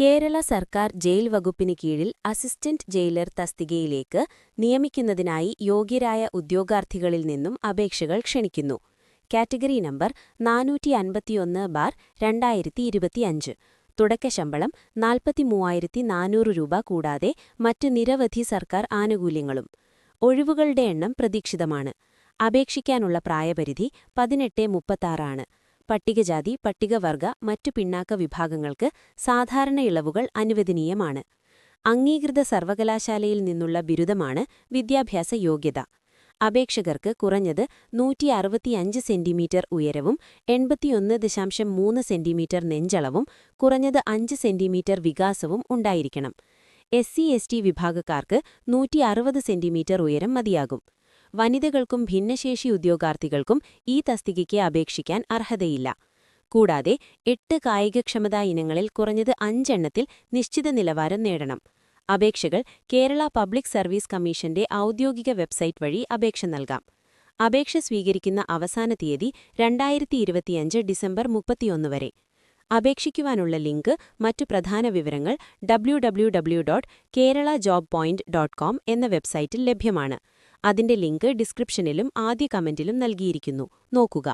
കേരള സർക്കാർ ജയിൽ വകുപ്പിന് കീഴിൽ അസിസ്റ്റന്റ് ജയിലർ തസ്തികയിലേക്ക് നിയമിക്കുന്നതിനായി യോഗ്യരായ ഉദ്യോഗാർത്ഥികളിൽ നിന്നും അപേക്ഷകൾ ക്ഷണിക്കുന്നു. കാറ്റഗറി നമ്പർ നാനൂറ്റി അൻപത്തിയൊന്ന് ബാർ രണ്ടായിരത്തി ഇരുപത്തിയഞ്ച് തുടക്ക ശമ്പളം നാൽപ്പത്തിമൂവായിരത്തി നാനൂറ് രൂപ കൂടാതെ മറ്റ് നിരവധി സർക്കാർ ആനുകൂല്യങ്ങളും. ഒഴിവുകളുടെ എണ്ണം പ്രതീക്ഷിതമാണ്. അപേക്ഷിക്കാനുള്ള പ്രായപരിധി പതിനെട്ട് മുപ്പത്താറാണ്. പട്ടികജാതി പട്ടികവർഗ മറ്റു പിന്നാക്ക വിഭാഗങ്ങൾക്ക് സാധാരണ ഇളവുകൾ അനുവദനീയമാണ്. അംഗീകൃത സർവകലാശാലയിൽ നിന്നുള്ള ബിരുദമാണ് വിദ്യാഭ്യാസ യോഗ്യത. അപേക്ഷകർക്ക് കുറഞ്ഞത് നൂറ്റി അറുപത്തിയഞ്ച് സെന്റിമീറ്റർ ഉയരവും എൺപത്തിയൊന്ന് ദശാംശം മൂന്ന് സെന്റിമീറ്റർ നെഞ്ചളവും കുറഞ്ഞത് അഞ്ച് സെന്റിമീറ്റർ വികാസവും ഉണ്ടായിരിക്കണം. എസ് സി എസ് ടി വിഭാഗക്കാർക്ക് നൂറ്റി അറുപത് സെന്റിമീറ്റർ ഉയരം മതിയാകും. വനിതകൾക്കും ഭിന്നശേഷി ഉദ്യോഗാർത്ഥികൾക്കും ഈ തസ്തികയ്ക്ക് അപേക്ഷിക്കാൻ അർഹതയില്ല. കൂടാതെ എട്ട് കായികക്ഷമതാ ഇനങ്ങളിൽ കുറഞ്ഞത് അഞ്ചെണ്ണത്തിൽ നിശ്ചിത നിലവാരം നേടണം. അപേക്ഷകൾ കേരള പബ്ലിക് സർവീസ് കമ്മീഷന്റെ ഔദ്യോഗിക വെബ്സൈറ്റ് വഴി അപേക്ഷ നൽകാം. അപേക്ഷ സ്വീകരിക്കുന്ന അവസാന തീയതി രണ്ടായിരത്തി ഇരുപത്തിയഞ്ച് ഡിസംബർ മുപ്പത്തിയൊന്ന് വരെ. അപേക്ഷിക്കുവാനുള്ള ലിങ്ക് മറ്റു പ്രധാന വിവരങ്ങൾ ഡബ്ല്യു എന്ന വെബ്സൈറ്റിൽ ലഭ്യമാണ്. അതിന്റെ ലിങ്ക് ഡിസ്ക്രിപ്ഷനിലും ആദ്യ കമന്റിലും നൽകിയിരിക്കുന്നു. നോക്കുക.